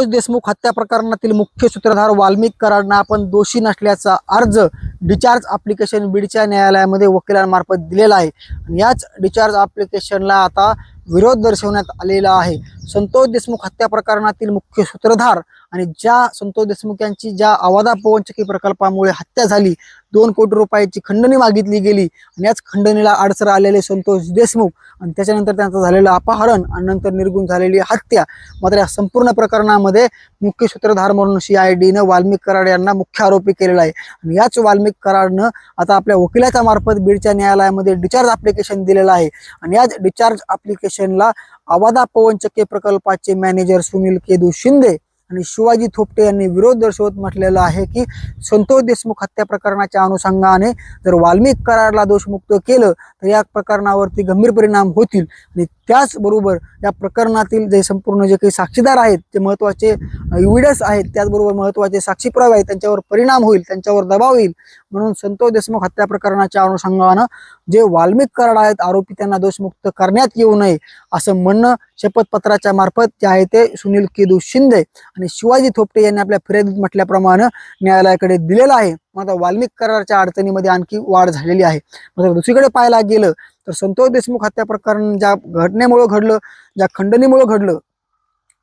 संतोष देशमुख हत्या प्रकरणातील मुख्य सूत्रधार वाल्मिक कराडना आपण दोषी नसल्याचा अर्ज डिचार्ज अप्लिकेशन बीडच्या न्यायालयामध्ये वकिलांमार्फत दिलेला आहे. आणि याच डिचार्ज अप्लिकेशनला आता विरोध दर्शवण्यात आलेला आहे. संतोष देशमुख हत्या प्रकरणातील मुख्य सूत्रधार आणि ज्या संतोष देशमुख यांची ज्या आवादा पवनचक्की प्रकल्पामुळे हत्या झाली दोन कोटी रुपयाची खंडणी मागितली गेली आणि याच खंडणीला अडसर आलेले संतोष देशमुख आणि त्याच्यानंतर त्यांचं झालेलं अपहरण आणि नंतर निर्गुण झालेली हत्या. मात्र या संपूर्ण प्रकरणामध्ये मुख्य सूत्रधार म्हणून सी आय डीनं वाल्मिक कराड यांना मुख्य आरोपी केलेला आहे. आणि याच वाल्मिक कराडनं आता आपल्या वकिलाच्या मार्फत बीडच्या न्यायालयामध्ये डिचार्ज अप्लिकेशन दिलेलं आहे. आणि याच डिचार्ज अप्लिकेशन अप्लिकेशनला अवादा पवनचक्के प्रकल्पाचे मॅनेजर सुनील केदू शिंदे आणि शिवाजी थोपटे यांनी विरोध दर्शवत म्हटलेलं आहे की संतोष देशमुख हत्या प्रकरणाच्या अनुषंगाने जर वाल्मिक करारला दोषमुक्त केलं तर या प्रकरणावरती गंभीर परिणाम होतील. आणि त्याचबरोबर या प्रकरणातील जे संपूर्ण जे काही साक्षीदार आहेत जे महत्त्वाचे इव्हिडन्स आहेत त्याचबरोबर महत्त्वाचे साक्षीपुरावे आहेत त्यांच्यावर परिणाम होईल त्यांच्यावर दबाव येईल. म्हणून संतोष देशमुख हत्या प्रकरणाच्या अनुषंगानं जे वाल्मिक कराड आहेत आरोपी त्यांना दोषमुक्त करण्यात येऊ नये असं म्हणणं शपथपत्राच्या मार्फत जे आहे ते सुनील केदू शिंदे आणि शिवाजी थोपटे यांनी आपल्या फिर्यादीत म्हटल्याप्रमाणे न्यायालयाकडे दिलेलं आहे. मात्र वाल्मिक कराराच्या अडचणीमध्ये आणखी वाढ झालेली आहे. मात्र दुसरीकडे पाहायला गेलं तर संतोष देशमुख हत्या प्रकरण ज्या घटनेमुळं घडलं ज्या खंडणीमुळं घडलं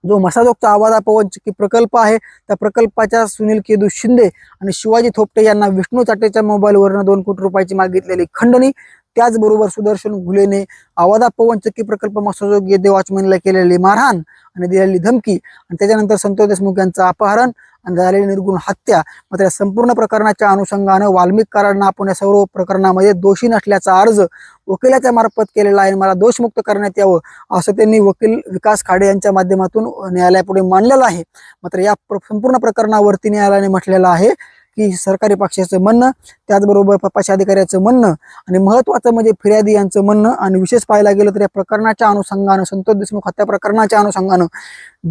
जो मसाजोगचा आवाजा की प्रकल्प आहे त्या प्रकल्पाच्या सुनील केदू शिंदे आणि शिवाजी थोपटे यांना विष्णू चाटेच्या मोबाईलवरनं दोन कोटी रुपयाची मागितलेली खंडणी. त्याचबरोबर सुदर्शन घुलेने आवादा पवनचक्की प्रकल्प मसाजोग येथे वॉचमॅनला केलेली मारहाण आणि दिलेली धमकी आणि त्याच्यानंतर संतोष देशमुख यांचं अपहरण आणि झालेली निर्गुण हत्या. मात्र या संपूर्ण प्रकरणाच्या अनुषंगानं वाल्मिक कराडनं आपण या सर्व प्रकरणामध्ये दोषी नसल्याचा अर्ज वकिलाच्या मार्फत केलेला आहे मला दोषमुक्त करण्यात यावं असं त्यांनी वकील विकास खाडे यांच्या माध्यमातून न्यायालयापुढे मांडलेलं आहे. मात्र या प्र- संपूर्ण प्रकरणावरती न्यायालयाने म्हटलेलं आहे की सरकारी पक्षाचं म्हणणं त्याचबरोबर पपाशी अधिकाऱ्याचं म्हणणं आणि महत्त्वाचं म्हणजे फिर्यादी यांचं म्हणणं आणि विशेष पाहायला गेलं तर या प्रकरणाच्या अनुषंगानं संतोष देशमुख हत्या प्रकरणाच्या अनुषंगानं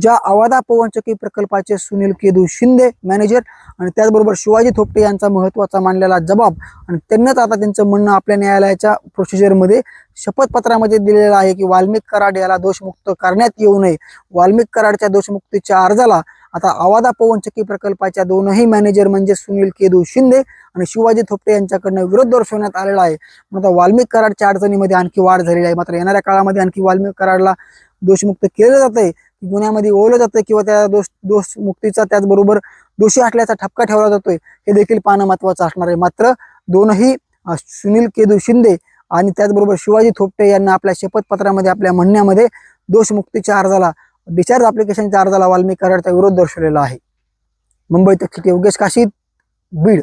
ज्या आवादा पवनचक्की प्रकल्पाचे सुनील केदू शिंदे मॅनेजर आणि त्याचबरोबर शिवाजी थोपटे यांचा महत्त्वाचा मानलेला जबाब आणि त्यांनाच आता त्यांचं म्हणणं आपल्या न्यायालयाच्या प्रोसिजरमध्ये शपथपत्रामध्ये दिलेलं आहे की वाल्मिक कराड याला दोषमुक्त करण्यात येऊ नये. वाल्मिक कराडच्या दोषमुक्तीच्या अर्जाला आता आवादा पवनचक्की प्रकल्पाच्या दोनही मॅनेजर म्हणजे सुनील केदू शिंदे आणि शिवाजी थोपटे यांच्याकडनं विरोध दर्शवण्यात आलेला आहे. आता वाल्मिक कराडच्या अडचणीमध्ये आणखी वाढ झालेली आहे. मात्र येणाऱ्या काळामध्ये आणखी वाल्मिक कराडला दोषमुक्त केलं जातंय गुन्ह्यामध्ये ओवलं जातं किंवा त्या दोष दोषमुक्तीचा त्याचबरोबर दोषी असल्याचा ठपका ठेवला जातोय हे देखील पाहणं महत्वाचं असणार आहे. मात्र दोनही सुनील केदू शिंदे आणि त्याचबरोबर शिवाजी थोपटे यांना आपल्या शपथपत्रामध्ये आपल्या म्हणण्यामध्ये दोषमुक्तीच्या अर्जाला डिचार्ज अप्लिकेशनच्या अर्जाला वाल्मिक कराडचा विरोध दर्शवलेला आहे. मुंबई तक योगेश काशीद बीड